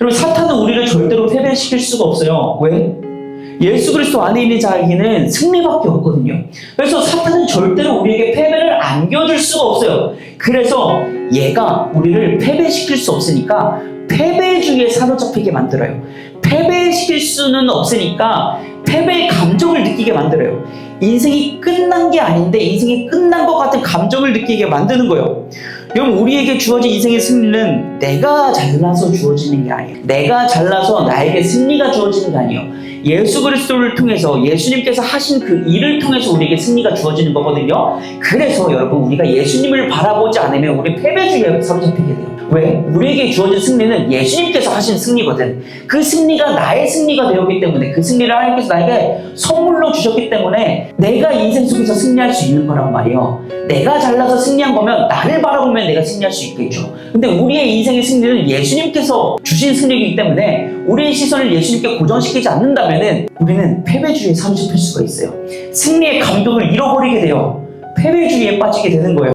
여러분 사탄은 우리를 절대로 패배시킬 수가 없어요. 왜? 예수 그리스도 안에 있는 자에게는 승리밖에 없거든요. 그래서 사탄은 절대로 우리에게 패배를 안겨줄 수가 없어요. 그래서 얘가 우리를 패배시킬 수 없으니까 패배주의에 사로잡히게 만들어요. 패배시킬 수는 없으니까 패배의 감정을 느끼게 만들어요. 인생이 끝난 게 아닌데 인생이 끝난 것 같은 감정을 느끼게 만드는 거예요. 여러분 우리에게 주어진 인생의 승리는 내가 잘나서 주어지는 게 아니에요. 내가 잘나서 나에게 승리가 주어지는 게 아니에요. 예수 그리스도를 통해서 예수님께서 하신 그 일을 통해서 우리에게 승리가 주어지는 거거든요. 그래서 여러분 우리가 예수님을 바라보지 않으면 우리 패배주의에 사로잡히게 돼요. 왜? 우리에게 주어진 승리는 예수님께서 하신 승리거든. 그 승리가 나의 승리가 되었기 때문에 그 승리를 하나님께서 나에게 선물로 주셨기 때문에 내가 인생 속에서 승리할 수 있는 거란 말이에요. 내가 잘나서 승리한 거면 나를 바라보면 내가 승리할 수 있겠죠. 근데 우리의 인생의 승리는 예수님께서 주신 승리이기 때문에 우리의 시선을 예수님께 고정시키지 않는다면은 우리는 패배주의에 사로잡힐 수가 있어요. 승리의 감동을 잃어버리게 돼요. 패배주의에 빠지게 되는 거예요.